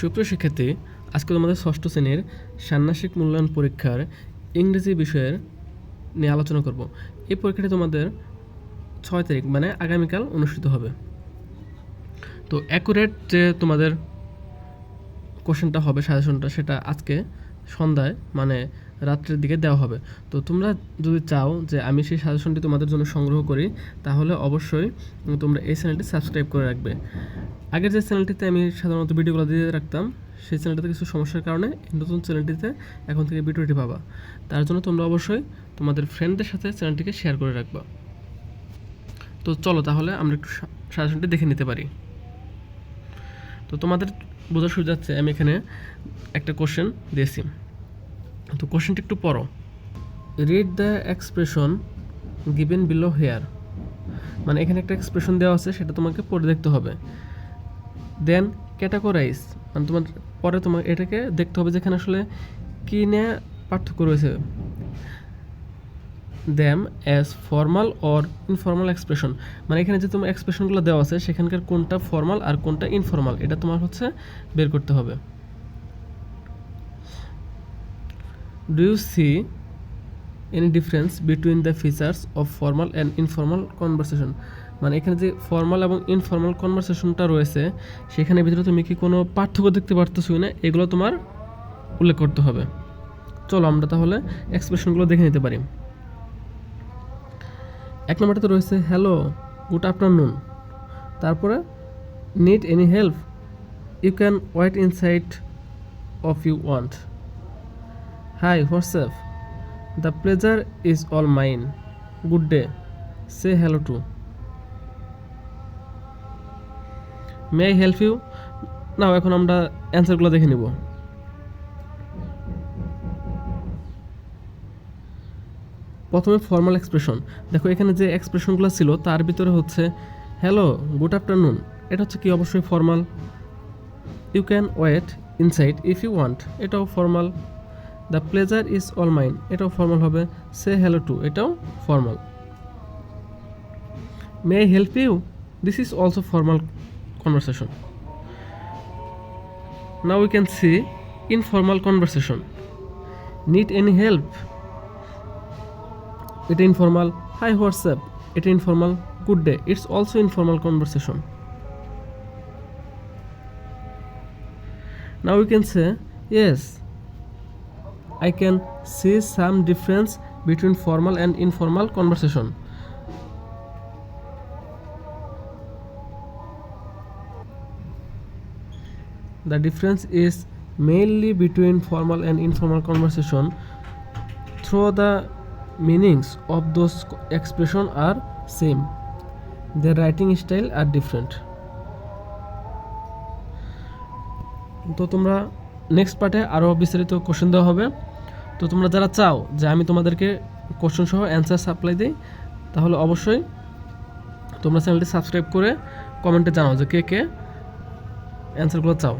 সুপ্রিয় শিক্ষার্থী, আজকে তোমাদের ষষ্ঠ শ্রেণির ষান্মাসিক মূল্যায়ন পরীক্ষার ইংরেজি বিষয়ের নিয়ে আলোচনা করব। এই পরীক্ষাটি তোমাদের ছয় তারিখ মানে আগামীকাল অনুষ্ঠিত হবে। তো অ্যাকুরেট যে তোমাদের কোশ্চেনটা হবে সাজেশনটা সেটা আজকে সন্ধ্যায় মানে রাত্রের দিকে দেওয়া হবে। তো তোমরা যদি চাও যে আমি সেই সাজেশনটি তোমাদের জন্য সংগ্রহ করি, তাহলে অবশ্যই তোমরা এই চ্যানেলটি সাবস্ক্রাইব করে রাখবে। আগের যে চ্যানেলটিতে আমি সাধারণত ভিডিওগুলো দিয়ে রাখতাম, সেই চ্যানেলটিতে কিছু সমস্যার কারণে নতুন চ্যানেলটিতে এখন থেকে ভিডিওটি পাবা। তার জন্য তোমরা অবশ্যই তোমাদের ফ্রেন্ডদের সাথে চ্যানেলটিকে শেয়ার করে রাখবা। তো চলো তাহলে আমরা একটু সাজেশনটি দেখে নিতে পারি। তো তোমাদের বোঝা যাচ্ছে, আমি এখানে একটা কোশ্চেন দিয়েছি। তো কোশ্চেনটি একটু পড়ো। Read the expression given below here মানে এখানে একটা এক্সপ্রেশন দেওয়া আছে, সেটা তোমাকে পড়ে দেখতে হবে। দেন ক্যাটাগরাইজ মানে তোমার পরে তোমার এটাকে দেখতে হবে যেখানে আসলে কী নিয়ে পার্থক্য রয়েছে। Them as formal or informal expression মানে এখানে যে তোমার এক্সপ্রেশনগুলো দেওয়া আছে, সেখানকার কোনটা ফর্মাল আর কোনটা ইনফর্মাল এটা তোমার হচ্ছে বের করতে হবে। Do you see any difference between the features of formal and informal conversation মানে এখানে যে ফর্মাল এবং ইনফর্মাল কনভারসেশনটা রয়েছে, সেখানে ভিতরে তুমি কি কোনো পার্থক্য দেখতে পারতেছো না এগুলো তোমার উল্লেখ করতে হবে। চলো আমরা তাহলে এক্সপ্রেশনগুলো দেখে নিতে পারি। এক নম্বরটাতে রয়েছে হ্যালো গুড আফটারনুন তারপরে need any help you can wait inside of you want hi what's up the pleasure is all mine good day say hello to may I help you now এখন আমরা অ্যান্সারগুলো দেখে নিব। প্রথমে formal expression দেখো, এখানে যে এক্সপ্রেশনগুলো ছিল, তার ভিতরে হচ্ছে হ্যালো গুড আফটারনুন এটা হচ্ছে কি? অবশ্যই formal you can wait inside if you want এটাও formal the pleasure is all mine এটাও ফর্মাল হবে। সে হ্যালো টু এটাও formal may I help you this is also formal conversation. Now we can see informal conversation. Need any help? It informal. Hi, what's up? It informal. Good day. It's also informal conversation. Now we can say yes. I can see some difference between formal and informal conversation. The difference is mainly between formal and informal conversation. Through the meanings of those expression are same. Their writing style are different. তো তোমরা next পার্টে আরও বিস্তারিত question দেওয়া হবে তো তোমরা যারা চাও যে আমি তোমাদেরকে কোশ্চেন সহ অ্যান্সার সাপ্লাই দিই তাহলে অবশ্যই তোমরা চ্যানেলটি সাবস্ক্রাইব করে কমেন্টে জানাও যে কে কে অ্যান্সারগুলো চাও